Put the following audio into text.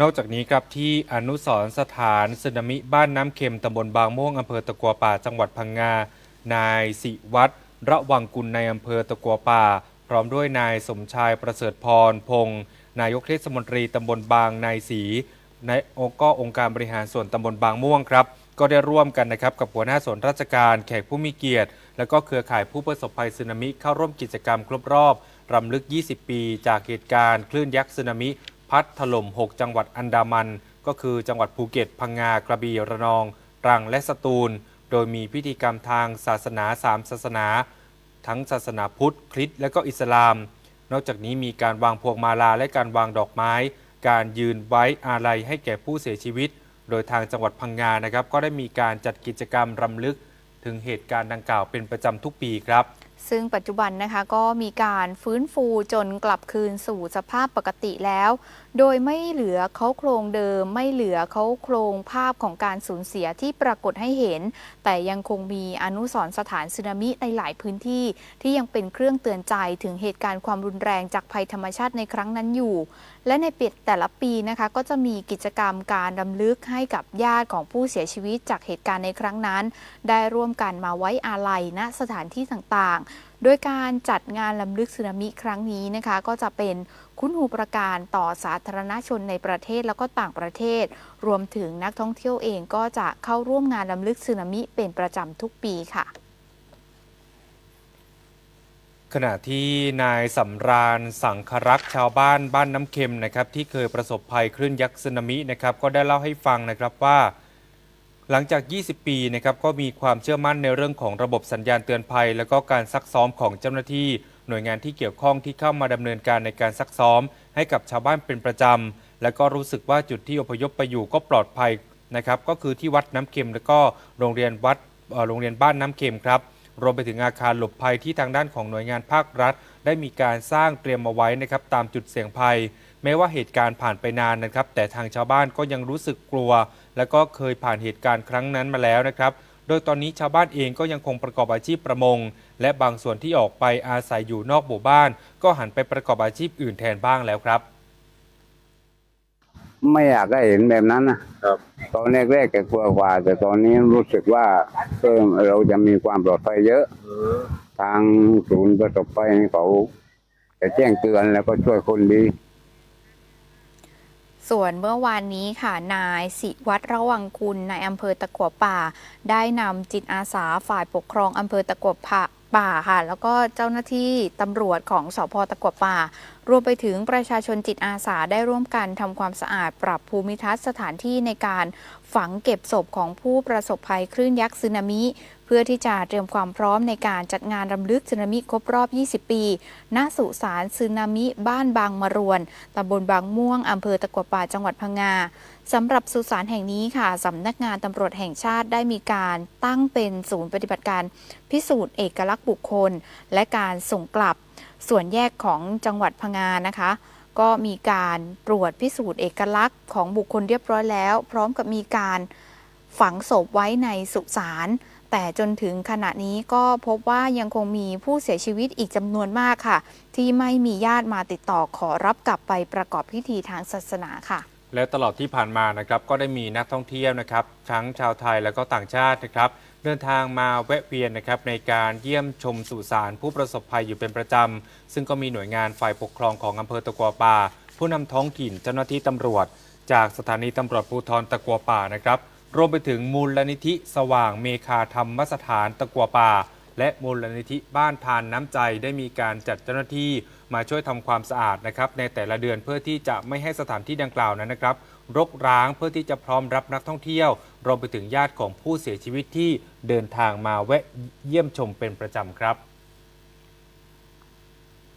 นอกจากนี้ครับที่อนุสรสถานสึนามิบ้านน้ำเค็มตำบลบางม่วงอำเภอตะกัวป่าจังหวัดพังงา นายสิวัตรระวังกุลในอำเภอตะกัวป่า พร้อมด้วยนายสมชายประเสริฐพรพงศ์นายกเทศมนตรีตำบลบางนายศีในองค์ก็องค์การบริหารส่วนตำบลบางม่วงครับ ก็ได้ร่วมกันนะครับกับหัวหน้าส่วนราชการแขกผู้มีเกียรติ และก็เครือข่ายผู้ประสบภัยสึนามิเข้าร่วมกิจกรรมครบรอบรำลึก 20 ปี จากเหตุการณ์คลื่นยักษ์สึนามิ พัดถล่ม 6 จังหวัดอันดามัน ก็คือจังหวัดภูเก็ต พังงากระบี่ระนอง ตรังและสตูล โดยมีพิธีกรรมทางศาสนา3ศาสนา ทั้งศาสนาพุทธ คริสต์และก็อิสลาม นอกจากนี้มีการวางพวงมาลาและการวางดอกไม้ การยืนไว้อาลัยให้แก่ผู้เสียชีวิต โดยทางจังหวัดพังงานะครับ ก็ได้มีการจัดกิจกรรมรำลึก ถึงเหตุการณ์ดังกล่าวเป็นประจำทุกปีครับ ซึ่งปัจจุบันนะคะก็มีการฟื้นฟูจนกลับคืนสู่สภาพปกติแล้ว โดยไม่เหลือเขาโครงเดิม ไม่เหลือเขาโครงภาพของการสูญเสียที่ปรากฏให้เห็น แต่ยังคงมีอนุสรณ์สถานสึนามิในหลายพื้นที่ ที่ยังเป็นเครื่องเตือนใจถึงเหตุการณ์ความรุนแรงจากภัยธรรมชาติในครั้งนั้นอยู่ และในปีแต่ละปีนะคะก็จะมีกิจกรรมการรำลึกให้กับญาติของผู้เสียชีวิตจากเหตุการณ์ในครั้งนั้น ได้ร่วมกันมาไว้อาลัยณสถานที่ต่างโดยการจัดงานลำลึกสึนามิครั้งนี้นะคะ ก็จะเป็นคุณหูประการต่อสาธารณชนในประเทศแล้วก็ต่างประเทศ รวมถึงนักท่องเที่ยวเองก็จะเข้าร่วมงานลำลึกสึนามิเป็นประจำทุกปีค่ะขณะที่นายสำราญสังครักษ์ชาวบ้านบ้านน้ำเค็มนะครับที่เคยประสบภัยคลื่นยักษ์สึนามินะครับก็ได้เล่าให้ฟังนะครับว่า หลังจาก 20 ปีนะครับก็มีความเชื่อมั่นในเรื่องของระบบสัญญาณเตือนภัย และก็การซักซ้อมของเจ้าหน้าที่ หน่วยงานที่เกี่ยวข้องที่เข้ามาดำเนินการในการซักซ้อม ให้กับชาวบ้านเป็นประจำและก็รู้สึกว่าจุดที่อพยพไปอยู่ก็ปลอดภัยนะครับก็คือที่วัดน้ำเค็มและก็โรงเรียนวัดโรงเรียนบ้านน้ำเค็มครับรวมไปถึงอาคารหลบภัยที่ทางด้านของหน่วยงานภาครัฐ ได้มีการสร้างเตรียมมาไว้นะครับตามจุดเสี่ยงภัย แม้ว่าเหตุการณ์ผ่านไปนานนะครับ แต่ทางชาวบ้านก็ยังรู้สึกกลัว และก็เคยผ่านเหตุการณ์ครั้งนั้นมาแล้วนะครับ โดยตอนนี้ชาวบ้านเองก็ยังคงประกอบอาชีพประมง และบางส่วนที่ออกไปอาศัยอยู่นอกหมู่บ้าน ก็หันไปประกอบอาชีพอื่นแทนบ้างแล้วครับ ไม่อยากให้เห็นแบบนั้นนะครับตอนแรกๆแกกลัวกว่า แต่ตอนนี้รู้สึกว่าเออเราจะมีความปลอดภัยเยอะ ทางศูนย์ประสบภัยเขาจะแจ้งเตือนแล้วก็ช่วยคนดี ส่วนเมื่อวานนี้ค่ะ นายสิวัตรระวังคุณในายอำเภอตะกัวป่า ได้นำจิตอาสาฝ่ายปกครองอำเภอตะกัวป่าป่าค่ะ แล้วก็เจ้าหน้าที่ตำรวจของสพตะกัวป่า รวมไปถึงประชาชนจิตอาสาได้ร่วมกันทำความสะอาดปรับภูมิทัศน์สถานที่ในการ ฝังเก็บศพของผู้ประสบภัยคลื่นยักษ์สึนามิ เพื่อที่จะเตรียมความพร้อมในการจัดงานรำลึกสึนามิครบรอบ 20 ปี ณ สุสานสึนามิบ้านบางมะรวน ตำบลบางม่วง อำเภอตะกวป่าจังหวัดพังงาสำหรับสุสานแห่งนี้ค่ะสำนักงานตำรวจแห่งชาติได้มีการตั้งเป็นศูนย์ปฏิบัติการพิสูจน์เอกลักษณ์บุคคล และการส่งกลับส่วนแยกของจังหวัดพังงานะคะ ก็มีการตรวจพิสูจน์เอกลักษณ์ของบุคคลเรียบร้อยแล้ว พร้อมกับมีการฝังศพไว้ในสุสานแต่จนถึงขณะนี้ก็พบว่ายังคงมีผู้เสียชีวิตอีกจำนวนมากค่ะ ที่ไม่มีญาติมาติดต่อขอรับกลับไปประกอบพิธีทางศาสนาค่ะ และตลอดที่ผ่านมานะครับก็ได้มีนักท่องเที่ยวนะครับทั้งชาวไทยและก็ต่างชาตินะครับ เดินทางมาแวะเวียนนะครับในการเยี่ยมชมสุสานผู้ประสบภัยอยู่เป็นประจำ ซึ่งก็มีหน่วยงานฝ่ายปกครองของอำเภอตะกัวป่า ผู้นำท้องถิ่นเจ้าหน้าที่ตำรวจ จากสถานีตำรวจภูธรตะกัวป่านะครับรวมไปถึงมูลนิธิสว่างเมคาธรรมสถานตะกัวป่า และมูลนิธิบ้านทานน้ำใจได้มีการจัดเจ้าหน้าที่มาช่วยทำความสะอาดนะครับในแต่ละเดือนเพื่อที่จะไม่ให้สถานที่ดังกล่าวนั้นนะครับ รกร้างเพื่อที่จะพร้อมรับนักท่องเที่ยว รวมไปถึงญาติของผู้เสียชีวิตที่เดินทางมาแวะเยี่ยมชมเป็นประจำครับ